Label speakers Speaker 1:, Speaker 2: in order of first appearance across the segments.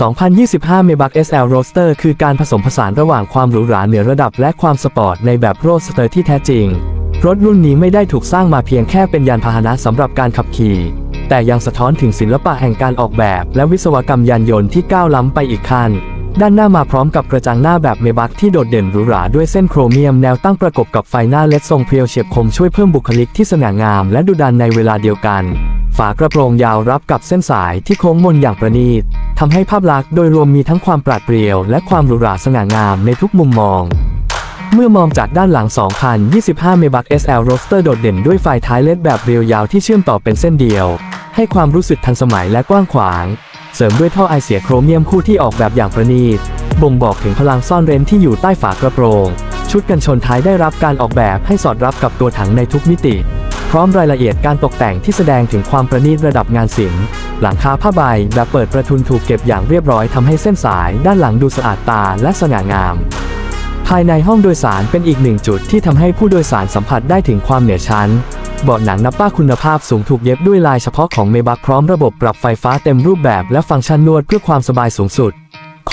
Speaker 1: 2025 Maybach SL Roadster คือการผสมผสานระหว่างความหรูหราเหนือระดับและความสปอร์ตในแบบโรดสเตอร์ที่แท้จริง รถรุ่นนี้ไม่ได้ถูกสร้างมาเพียงแค่เป็นยานพาหนะสำหรับการขับขี่ แต่ยังสะท้อนถึงศิลปะแห่งการออกแบบ และวิศวกรรมยานยนต์ที่ก้าวล้ำไปอีกขั้น ด้านหน้ามาพร้อมกับกระจังหน้าแบบเมบักที่โดดเด่นหรูหราด้วยเส้นโครเมียมแนวตั้งประกบกับไฟหน้าเลดทรงเพรียวเฉียบคมช่วยเพิ่มบุคลิกที่สง่างามและดุดันในเวลาเดียวกัน ฝากระโปรงยาวรับกับเส้นสายที่โค้งมนอย่างประณีตทำให้ภาพลักษณ์โดยรวมมีทั้งความปราดเปรียว และความหรูหราสง่างามในทุกมุมมอง เมื่อมองจากด้านหลัง 2025 Maybach SL Roadster โดดเด่นด้วยไฟท้ายเลดแบบเรียวยาวที่เชื่อมต่อเป็นเส้นเดียว ให้ความรู้สึกทันสมัยและกว้างขวาง เสริมด้วยท่อไอเสียโครเมียมคู่ที่ออกแบบอย่างประณีตบ่งบอกถึงพลังซ่อนเร้นที่อยู่ใต้ฝากระโปรง ชุดกันชนท้ายได้รับการออกแบบให้สอดรับกับตัวถังในทุกมิติ พร้อมรายละเอียดการตกแต่งที่แสดงถึงความประณีตระดับงานศิลป์หลังคาผ้าใบแบบเปิดประทุนถูกเก็บอย่างเรียบร้อยทำให้เส้นสายด้านหลังดูสะอาดตาและสง่างาม ภายในห้องโดยสารเป็นอีกหนึ่งจุดที่ทำให้ผู้โดยสารสัมผัสได้ถึงความเหนือชั้นเบาะหนังนับป้าคุณภาพสูงถูกเย็บด้วยลายเฉพาะของเมบักพร้อมระบบปรับไฟฟ้าเต็มรูปแบบและฟังก์ชันนวดเพื่อความสบายสูงสุด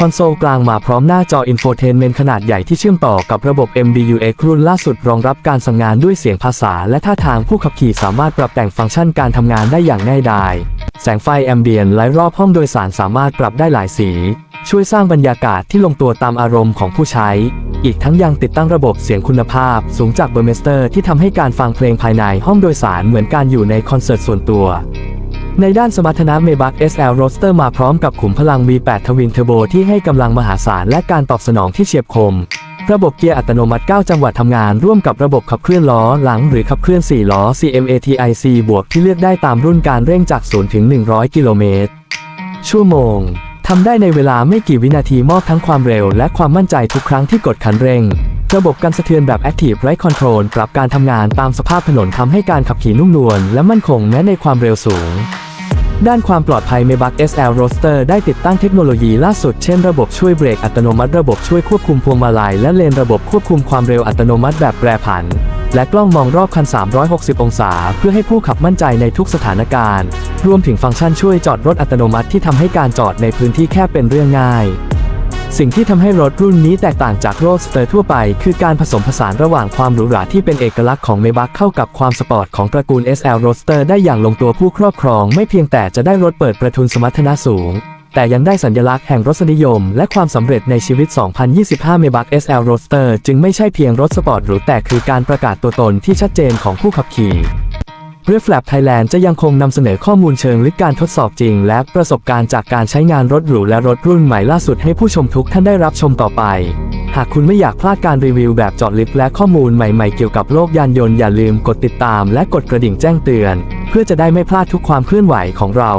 Speaker 1: คอนโซลกลางมาพร้อมหน้าจออินโฟเทนเมนต์ขนาดใหญ่ที่เชื่อมต่อกับระบบ MBUX รุ่นล่าสุดรองรับการสั่งงานด้วยเสียงภาษา และท่าทางผู้ขับขี่สามารถปรับแต่งฟังก์ชันการทำงานได้อย่างง่ายดายแสงไฟแอมเบียนและรอบห้องโดยสารสามารถปรับได้หลายสี ช่วยสร้างบรรยากาศที่ลงตัวตามอารมณ์ของผู้ใช้ อีกทั้งยังติดตั้งระบบเสียงคุณภาพ สูงจากเบอร์เมสเตอร์ที่ทำให้การฟังเพลงภายในห้องโดยสารเหมือนการอยู่ในคอนเสิร์ตส่วนตัว ในด้านสมรรถนะ Maybach SL Roadster มาพร้อมกับขุมพลัง V8 ทวินเทอร์โบที่ให้กำลังมหาศาลและการตอบสนองที่เฉียบคม ระบบเกียร์อัตโนมัติ 9 จังหวะทำงานร่วมกับระบบขับเคลื่อนล้อหลังหรือขับเคลื่อน 4 ล้อ CMATIC บวกที่เลือกได้ตามรุ่นการเร่งจาก 0 ถึง 100 กิโลเมตร ชั่วโมงทำได้ในเวลาไม่กี่วินาทีมอบทั้งความเร็วและความมั่นใจทุกครั้งที่กดคันเร่งระบบการสะเทือนแบบ Active Ride Control ปรับการทำงานตามสภาพถนนทำให้การขับขี่นุ่มนวลและมั่นคงแม้ในความเร็วสูง ด้านความปลอดภัย Maybach SL Roadster ได้ติดตั้งเทคโนโลยีล่าสุด เช่นระบบช่วยเบรกอัตโนมัติ ระบบช่วยควบคุมพวงมาลัย และเลนระบบควบคุมความเร็วอัตโนมัติแบบแปรผัน และกล้องมองรอบคัน 360 องศา เพื่อให้ผู้ขับมั่นใจในทุกสถานการณ์ รวมถึงฟังก์ชันช่วยจอดรถอัตโนมัติที่ทำให้การจอดในพื้นที่แคบเป็นเรื่องง่าย สิ่งที่ทำให้รถรุ่นนี้แตกต่างจากโรสเตอร์ทั่วไป คือการผสมผสานระหว่างความหรูหราที่เป็นเอกลักษณ์ของ Maybach เข้ากับความสปอร์ตของตระกูล SL Roadster ได้อย่างลงตัวผู้ครอบครอง ไม่เพียงแต่จะได้รถเปิดประทุนสมรรถนะสูง แต่ยังได้สัญลักษณ์แห่งรสนิยม และความสำเร็จในชีวิต 2025 m a y b a c SL Roadster จึงไม่ใช่เพียงรถสปอร์ตหรูแต่คือการประกาศตัวตนที่ชัดเจนของผู้ขับขี่ เรือ Flap Thailand จะยังคงนำเสนอข้อมูลเชิงลึกการทดสอบจริง และประสบการณ์จากการใช้งานรถหรูและรถรุ่นใหม่ล่าสุดให้ผู้ชมทุกท่านได้รับชมต่อไป หากคุณไม่อยากพลาดการรีวิวแบบเจาะลึกและข้อมูลใหม่ๆเกี่ยวกับโลกยานยนต์อย่าลืมกดติดตามและกดกระดิ่งแจ้งเตือน เพื่อจะได้ไม่พลาดทุกความเคลื่อนไหวของเรา